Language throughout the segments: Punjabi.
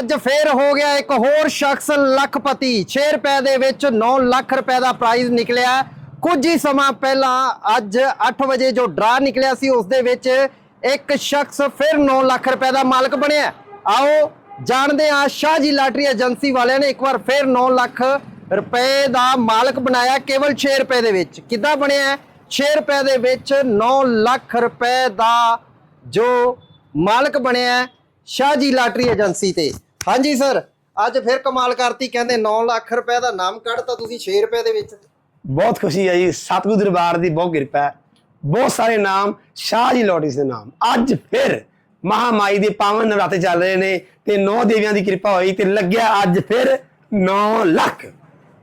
ਅੱਜ ਫੇਰ ਹੋ ਗਿਆ ਇੱਕ ਹੋਰ ਸ਼ਖਸ ਲੱਖਪਤੀ। 6 ਰੁਪਏ ਦੇ ਵਿੱਚ 9 ਲੱਖ ਰੁਪਏ ਦਾ ਪ੍ਰਾਈਜ਼ ਨਿਕਲਿਆ। ਕੁਝ ਹੀ ਸਮਾਂ ਪਹਿਲਾਂ ਅੱਜ 8 ਵਜੇ ਜੋ ਡਰਾ ਨਿਕਲਿਆ ਸੀ, ਉਸ ਦੇ ਵਿੱਚ ਇੱਕ ਸ਼ਖਸ ਫਿਰ 9 ਲੱਖ ਰੁਪਏ ਦਾ ਮਾਲਕ ਬਣਿਆ। ਆਓ ਜਾਣਦੇ ਹਾਂ, ਸ਼ਾਹ ਜੀ ਲਾਟਰੀ ਏਜੰਸੀ ਵਾਲਿਆਂ ਨੇ ਇੱਕ ਵਾਰ ਫਿਰ 9 ਲੱਖ ਰੁਪਏ ਦਾ ਮਾਲਕ ਬਣਾਇਆ ਕੇਵਲ 6 ਰੁਪਏ ਦੇ ਵਿੱਚ। ਕਿੱਦਾਂ ਬਣਿਆ? ਹੈ? 6 ਰੁਪਏ ਦੇ ਵਿੱਚ 9 ਲੱਖ ਰੁਪਏ ਦਾ ਜੋ ਮਾਲਕ ਬਣਿਆ ਸ਼ਾਹ ਜੀ ਲਾਟਰੀ ਏਜੰਸੀ ਤੇ। ਹਾਂਜੀ ਸਰ। ਅੱਜ ਫਿਰ ਕਮਾਲ ਕਰਤੀ ਕਹਿੰਦੇ 9 ਲੱਖ ਰੁਪਏ ਦਾ ਨਾਮ ਕੱਢਤਾ ਤੁਸੀਂ 6 ਰੁਪਏ ਦੇ ਵਿੱਚ। ਬਹੁਤ ਖੁਸ਼ੀ ਹੈ ਜੀ ਸਤਿਗੁਰੂ ਦਰਬਾਰ ਦੀ ਬਹੁਤ ਕਿਰਪਾ ਹੈ। ਬਹੁਤ ਸਾਰੇ ਨਾਮ ਸ਼ਾਹ ਜੀ ਲੋਟਿਸ ਦੇ ਨਾਮ। ਅੱਜ ਫਿਰ ਮਹਾਮਾਈ ਦੇ ਪਾਵਨ ਨਵਰਾਤੇ ਚੱਲ ਰਹੇ ਨੇ ਤੇ ਨੌ ਦੇਵੀਆਂ ਦੀ ਕਿਰਪਾ ਹੋਈ ਤੇ ਲੱਗਿਆ ਅੱਜ ਫਿਰ 9 ਲੱਖ।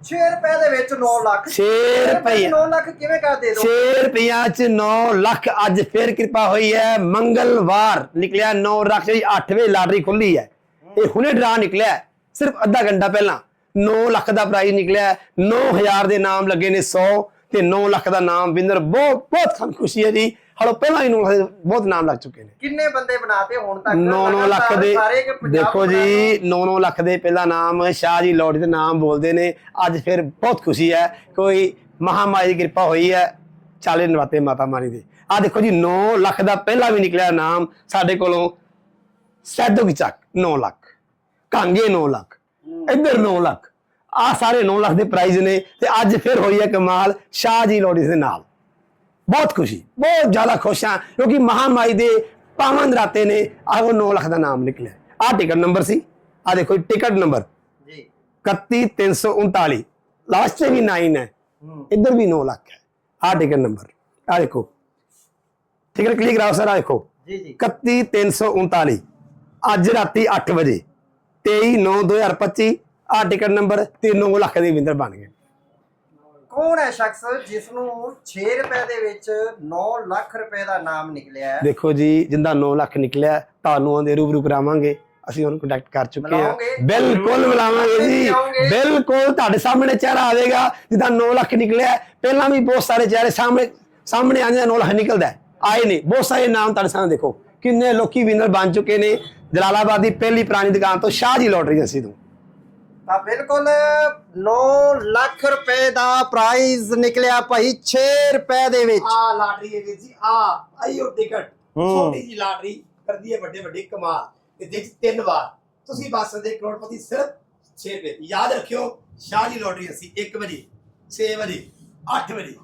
6 ਰੁਪਏ ਦੇ ਵਿੱਚ 9 ਲੱਖ। 6 ਰੁਪਏ। 9 ਲੱਖ ਕਿਵੇਂ ਕਰ ਦੇ 6 ਰੁਪਈਆ ਚ 9 ਲੱਖ ਅੱਜ ਫਿਰ ਕਿਰਪਾ ਹੋਈ ਹੈ। ਮੰਗਲਵਾਰ ਨਿਕਲਿਆ 9 ਲੱਖ ਜੀ 8 ਵਜੇ ਲਾਟਰੀ ਖੁੱਲੀ ਹੈ। ਇਹ ਹੁਣੇ ਡਰਾ ਨਿਕਲਿਆ ਸਿਰਫ ਅੱਧਾ ਘੰਟਾ ਪਹਿਲਾਂ 9 ਲੱਖ ਦਾ ਪ੍ਰਾਈਜ਼ ਨਿਕਲਿਆ 9000 ਦੇ ਨਾਮ ਲੱਗੇ ਨੇ 100 ਤੇ 9 ਲੱਖ ਦਾ ਨਾਮ ਵਿਨਰ। ਬਹੁਤ ਬਹੁਤ ਖੁਸ਼ੀ ਹੈ ਜੀ। ਹਲੋ ਪਹਿਲਾਂ ਹੀ 9 ਲੱਖ ਦੇ ਬਹੁਤ ਨਾਮ ਲੱਗ ਚੁੱਕੇ ਨੇ। ਕਿੰਨੇ ਬੰਦੇ ਬਣਾਤੇ ਹੁਣ ਤੱਕ? 9-9 ਲੱਖ ਦੇ ਦੇਖੋ ਜੀ 9-9 ਲੱਖ ਦੇ ਪਹਿਲਾ ਨਾਮ ਸ਼ਾਹ ਜੀ ਲੋੜੀ ਦੇ ਨਾਮ ਬੋਲਦੇ ਨੇ। ਅੱਜ ਫਿਰ ਬਹੁਤ ਖੁਸ਼ੀ ਹੈ। ਕੋਈ ਮਹਾਮਾਈ ਦੀ ਕਿਰਪਾ ਹੋਈ ਹੈ। ਚਾਲੇ ਨਵਾਤੇ ਮਾਤਾ ਮਾਰੀ ਦੇ। ਆ ਦੇਖੋ ਜੀ 9 ਲੱਖ ਦਾ ਪਹਿਲਾ ਵੀ ਨਿਕਲਿਆ ਨਾਮ ਸਾਡੇ ਕੋਲੋਂ। ਸੈਦੋ ਕੀ ਚੱਕ? 9 ਲੱਖ। ਕਾਂਗੇ 9 ਲੱਖ ਇੱਧਰ 9 ਲੱਖ ਆ ਸਾਰੇ 9 ਲੱਖ ਦੇ ਪ੍ਰਾਈਜ਼ ਨੇ ਤੇ ਅੱਜ ਫਿਰ ਹੋਈ ਹੈ ਕਮਾਲ ਸ਼ਾਹ ਜੀ ਲੋੜੀ ਦੇ ਨਾਲ। ਬਹੁਤ ਖੁਸ਼ੀ ਬਹੁਤ ਜ਼ਿਆਦਾ ਖੁਸ਼ ਹਾਂ ਕਿਉਂਕਿ ਮਹਾਮਾਈ ਦੇ ਪਾਵਨ ਰਾਤੇ ਨੇ ਆਹ 9 ਲੱਖ ਦਾ ਨਾਮ ਨਿਕਲਿਆ। ਆਹ ਟਿਕਟ ਨੰਬਰ ਸੀ ਆ ਦੇਖੋ ਟਿਕਟ ਨੰਬਰ ਜੀ। 31339 ਲਾਸਟ ਤੇ ਵੀ 9 ਹੈ ਇੱਧਰ ਵੀ 9 ਲੱਖ ਹੈ ਆਹ ਟਿਕਟ ਨੰਬਰ ਆ ਦੇਖੋ ਟਿਕਟ ਕਲਿੱਕ ਕਰਾਓ ਸਰ ਆ ਦੇਖੋ। ਜੀ ਜੀ। 31339 ਅੱਜ ਰਾਤੀ 8 ਵਜੇ 23/9/2025 ਆ ਟਿਕਟ ਨੰਬਰ ਤੇ 9 ਲੱਖ ਦੇ ਵਿੰਦਰ ਬਣ ਗਏ ਕੌਣ ਹੈ ਸ਼ਖਸ ਜਿਸ ਨੂੰ 6 ਰੁਪਏ ਦੇ ਵਿੱਚ 9 ਲੱਖ ਰੁਪਏ ਦਾ ਨਾਮ ਨਿਕਲਿਆ ਹੈ ਦੇਖੋ ਜੀ ਜਿੰਦਾ 9 ਲੱਖ ਨਿਕਲਿਆ ਤੁਹਾਨੂੰ ਉਹਦੇ ਰੂਬਰੂ ਕਰਾਵਾਂਗੇ ਅਸੀਂ ਉਹਨੂੰ ਕੰਟੈਕਟ ਕਰ ਚੁੱਕੇ ਮਿਲਾਓਗੇ? ਬਿਲਕੁਲ ਮਿਲਾਵਾਂਗੇ ਜੀ? ਬਿਲਕੁਲ ਤੁਹਾਡੇ ਸਾਹਮਣੇ ਚਿਹਰਾ ਆਵੇਗਾ ਜਿੱਦਾਂ 9 ਲੱਖ ਨਿਕਲਿਆ। ਪਹਿਲਾਂ ਵੀ ਬਹੁਤ ਸਾਰੇ ਚਿਹਰੇ ਸਾਹਮਣੇ ਸਾਹਮਣੇ ਆਉਂਦੇ 9 ਲੱਖ ਨਿਕਲਦਾ। ਆਏ ਨੇ ਬਹੁਤ ਸਾਰੇ ਨਾਮ ਤੁਹਾਡੇ ਸਾਹਮਣੇ ਦੇਖੋ ਕਿੰਨੇ ਲੋਕੀ ਵਿਨਰ ਬਣ ਚੁੱਕੇ ਨੇ ਜਲਾਲਾਬਾਦ ਦੀ ਪਹਿਲੀ ਪੁਰਾਣੀ ਦੁਕਾਨ ਤੋਂ ਸ਼ਾਹ ਜੀ ਲੋਟਰੀ ਏਜੰਸੀ ਤੋਂ। ਤਾਂ ਬਿਲਕੁਲ 9 ਲੱਖ ਰੁਪਏ ਦਾ ਪ੍ਰਾਈਜ਼ ਨਿਕਲਿਆ ਭਾਈ 6 ਰੁਪਏ ਦੇ ਵਿੱਚ। ਆ ਲਾਟਰੀ ਹੈ ਜੀ ਆ ਆਈਓ ਟਿਕਟ। ਛੋਟੀ ਜੀ ਲਾਟਰੀ ਕਰਦੀ ਹੈ ਵੱਡੇ ਵੱਡੇ ਕਮਾਲ। ਤੇ ਚ ਤਿੰਨ ਵਾਰ। ਤੁਸੀਂ ਬਸ ਦੇ ਕਰੋੜਪਤੀ ਸਿਰਫ 6 ਰੁਪਏ ਯਾਦ ਰੱਖਿਓ ਸ਼ਾਹ ਜੀ ਲੋਟਰੀ ਅਸੀਂ 1 ਵਜੇ 6 ਵਜੇ 8 ਵਜੇ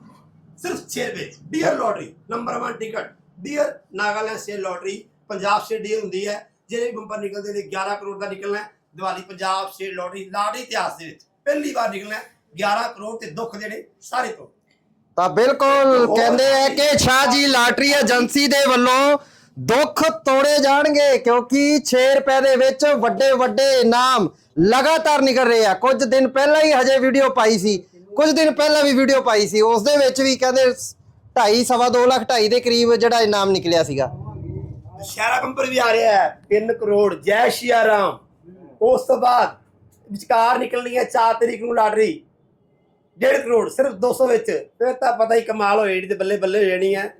ਸਿਰਫ 6 ਰੁਪਏ Dear lottery number 1 ticket Dear Nagaland state lottery Punjab state Dear ਹੁੰਦੀ ਹੈ। ਜਿਹੜੇ ਵੀ ਬੰਪਰ ਨਿਕਲਦੇ ਨੇ 11 ਕਰੋੜ ਦਾ ਨਿਕਲਣਾ ਹੈ। Diwali Punjab state lottery lottery ਇਤਿਹਾਸ ਦੇ ਵਿੱਚ ਪਹਿਲੀ ਵਾਰ ਨਿਕਲਣਾ ਹੈ। 11 ਕਰੋੜ ਤੇ ਦੁੱਖ ਜਿਹੜੇ ਸਾਰੇ ਤੋਂ। ਤਾਂ ਬਿਲਕੁਲ ਕਹਿੰਦੇ ਆ ਕਿ। ਸ਼ਾਹ ਜੀ ਲਾਟਰੀ ਏਜੰਸੀ ਦੇ ਵੱਲੋਂ ਦੁੱਖ ਤੋੜੇ ਜਾਣਗੇ ਕਿਉਂਕਿ 6 ਰੁਪਏ ਦੇ ਵਿੱਚ ਵੱਡੇ ਵੱਡੇ ਇਨਾਮ ਲਗਾਤਾਰ ਨਿਕਲ ਰਹੇ ਆ। ਕੁਝ ਦਿਨ ਪਹਿਲਾਂ ਹੀ ਹਜੇ ਵੀਡੀਓ ਪਾਈ ਸੀ। ਕੁਝ ਦਿਨ ਪਹਿਲਾਂ ਵੀ ਵੀਡੀਓ ਪਾਈ ਸੀ। ਉਸ ਦੇ ਵਿੱਚ ਵੀ ਕਹਿੰਦੇ 2.5 ਸਵਾ 2 ਲੱਖ 2.5 ਦੇ ਕਰੀਬ ਜਿਹੜਾ ਇਨਾਮ ਨਿਕਲਿਆ ਸੀਗਾ। ਸ਼ਹਿਰਾ ਬੰਪਰ ਵੀ ਆ ਰਿਹਾ ਹੈ 3 ਕਰੋੜ, ਜੈ ਸ਼੍ਰੀ ਰਾਮ ਉਸ ਤੋਂ ਬਾਅਦ ਵਿਚਕਾਰ ਨਿਕਲਣੀ ਹੈ 4 ਤਰੀਕ ਨੂੰ ਲਾਟਰੀ। 1.5 ਕਰੋੜ, ਸਿਰਫ 200 ਵਿੱਚ। ਫਿਰ ਤਾਂ ਪਤਾ ਹੀ ਕਮਾਲ ਹੋਏ, ਜਿਹੜੀ ਤੇ ਬੱਲੇ ਬੱਲੇ ਹੋ ਜਾਣੀ ਹੈ।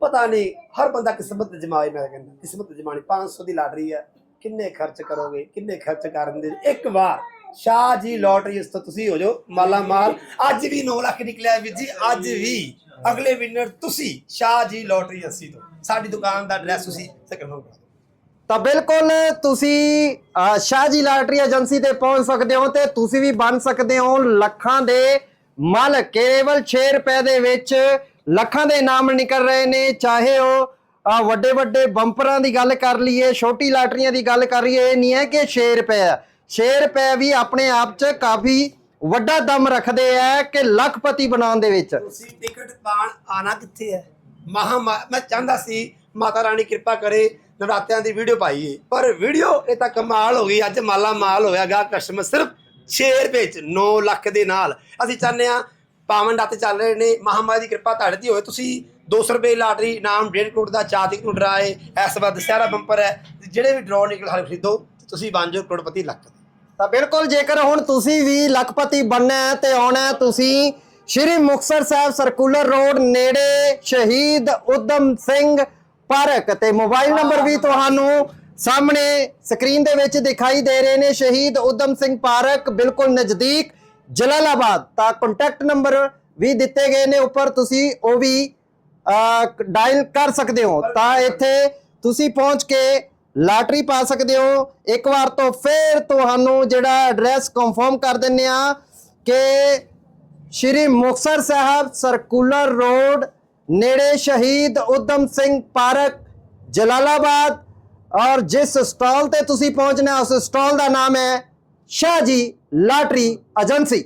ਪਤਾ ਨਹੀਂ, ਹਰ ਬੰਦਾ ਕਿਸਮਤ ਜਮਾਏ ਮੈਂ ਕਹਿੰਦਾ, ਕਿਸਮਤ ਜਮਾਣੀ 500 ਦੀ ਲਾਟਰੀ ਹੈ। ਕਿੰਨੇ ਖਰਚ ਕਰੋਗੇ, ਕਿੰਨੇ ਖਰਚ ਕਰਨ ਦੇ? ਇੱਕ ਵਾਰ, ਸ਼ਾਹ ਜੀ ਲੋਟਰੀ, ਇਸ ਤੋਂ ਤੁਸੀਂ ਹੋ ਜਾਓ ਮਾਲਾ ਮਾਲ ਅੱਜ ਵੀ 9 ਲੱਖ ਨਿਕਲਿਆ ਵੀਰ ਜੀ, ਅੱਜ ਵੀ। ਅਗਲੇ ਵਿਨਰ ਤੁਸੀਂ ਸ਼ਾਹ ਜੀ ਲੋਟਰੀ ਅਸੀਂ ਤੋਂ। ਸਾਡੀ ਦੁਕਾਨ ਦਾ ਐਡਰੈਸ ਤੁਸੀਂ ਸਕਣ ਹੋ ਤਾਂ ਬਿਲਕੁਲ ਤੁਸੀਂ ਅਹ, ਸ਼ਾਹ ਜੀ ਲਾਟਰੀ ਏਜੰਸੀ ਤੇ ਪਹੁੰਚ ਸਕਦੇ ਹੋ ਤੇ ਤੁਸੀਂ ਵੀ ਬਣ ਸਕਦੇ ਹੋ ਲੱਖਾਂ ਦੇ ਮਾਲਕ। ਕੇਵਲ 6 ਰੁਪਏ ਦੇ ਵਿੱਚ ਲੱਖਾਂ ਦੇ ਨਾਮ ਨਿਕਲ ਰਹੇ ਨੇ। ਚਾਹੇ ਉਹ ਵੱਡੇ ਵੱਡੇ ਬੰਪਰਾਂ ਦੀ ਗੱਲ ਕਰ ਲਈਏ ਛੋਟੀ ਲਾਟਰੀਆਂ ਦੀ ਗੱਲ ਕਰ ਲਈਏ ਇਹ ਨਹੀਂ ਹੈ ਕਿ 6 ਰੁਪਏ ਆ 6 ਰੁਪਏ ਵੀ ਆਪਣੇ ਆਪ 'ਚ ਕਾਫੀ ਵੱਡਾ ਦਮ ਰੱਖਦੇ ਆ ਕਿ ਲੱਖਪਤੀ ਬਣਾਉਣ ਦੇ ਵਿੱਚ। ਤੁਸੀਂ ਟਿਕਟ ਪਾਣ ਆਣਾ ਕਿੱਥੇ ਹੈ? ਮਹਾ ਮੈਂ ਚਾਹੁੰਦਾ ਸੀ ਮਾਤਾ ਰਾਣੀ ਕਿਰਪਾ ਕਰੇ, ਨਵਰਾਤਿਆਂ ਦੀ ਵੀਡੀਓ ਪਾਈਏ। ਪਰ ਵੀਡੀਓ, ਇਹ ਤਾਂ ਕਮਾਲ ਹੋ ਗਈ। ਅੱਜ ਮਾਲਾ ਮਾਲ ਹੋਇਆਗਾ ਕਸਟਮਰ ਸਿਰਫ 6 ਰੁਪਏ ਚ 9 ਲੱਖ ਦੇ ਨਾਲ। ਅਸੀਂ ਚਾਹੁੰਦੇ ਆ ਪਾਵਨ ਡੱਤ ਚੱਲ ਰਹੇ ਨੇ। ਮਹਾਮਾਰੀ ਦੀ ਕਿਰਪਾ ਤੁਹਾਡੇ ਦੀ ਹੋਏ ਤੁਸੀਂ 200 ਰੁਪਏ ਲਾਟਰੀ ਇਨਾਮ 1.5 ਕਰੋੜ ਦਾ ਚਾਤਿਕ ਨੂੰ ਡਰਾਏ ਇਸ ਵਾਰ ਦੁਸਹਿਰਾ ਬੰਪਰ ਹੈ। ਜਿਹੜੇ ਵੀ ਡਰਾਅ ਨਿਕਲ ਹਾਲੇ ਖਰੀਦੋ। ਤੁਸੀਂ ਬਣ ਜਾਓ ਕਰੋੜਪਤੀ ਲੱਖ ਤਾਂ ਬਿਲਕੁਲ ਜੇਕਰ ਹੁਣ ਤੁਸੀਂ ਵੀ ਲੱਖਪਤੀ ਬਣਨਾ ਹੈ ਤੇ ਆਉਣਾ ਤੁਸੀਂ ਸ਼੍ਰੀ ਮੁਕਤਸਰ ਸਾਹਿਬ ਸਰਕੂਲਰ ਰੋਡ ਨੇੜੇ ਸ਼ਹੀਦ ਉਦਮ ਸਿੰਘ ਪਾਰਕ ਤੇ ਮੋਬਾਈਲ ਨੰਬਰ ਵੀ ਤੁਹਾਨੂੰ ਸਾਹਮਣੇ ਸਕਰੀਨ ਦੇ ਵਿੱਚ ਦਿਖਾਈ ਦੇ ਰਹੇ ਨੇ। ਸ਼ਹੀਦ ਉਦਮ ਸਿੰਘ ਪਾਰਕ ਬਿਲਕੁਲ ਨਜ਼ਦੀਕ ਜਲਾਲਾਬਾਦ ਤਾਂ ਕੰਟੈਕਟ ਨੰਬਰ ਵੀ ਦਿੱਤੇ ਗਏ ਨੇ ਉੱਪਰ। ਤੁਸੀਂ ਉਹ ਵੀ ਡਾਇਲ ਕਰ ਸਕਦੇ ਹੋ। ਤਾਂ ਇੱਥੇ ਤੁਸੀਂ ਪਹੁੰਚ ਕੇ ਲਾਟਰੀ ਪਾ ਸਕਦੇ ਹੋ। ਇੱਕ ਵਾਰ ਤੋਂ ਫਿਰ ਤੁਹਾਨੂੰ ਜਿਹੜਾ ਐਡਰੈਸ ਕਨਫਰਮ ਕਰ ਦਿੰਨੇ ਆ ਕਿ ਸ਼੍ਰੀ ਮੁਕਤਸਰ ਸਾਹਿਬ ਸਰਕੂਲਰ ਰੋਡ ਨੇੜੇ ਸ਼ਹੀਦ ਉਦਮ ਸਿੰਘ ਪਾਰਕ, ਜਲਾਲਾਬਾਦ ਔਰ ਜਿਸ ਸਟਾਲ ਤੇ ਤੁਸੀਂ ਪਹੁੰਚਣਾ, ਉਸ ਸਟਾਲ ਦਾ ਨਾਮ ਹੈ ਸ਼ਾਹਜੀ ਲਾਟਰੀ ਏਜੰਸੀ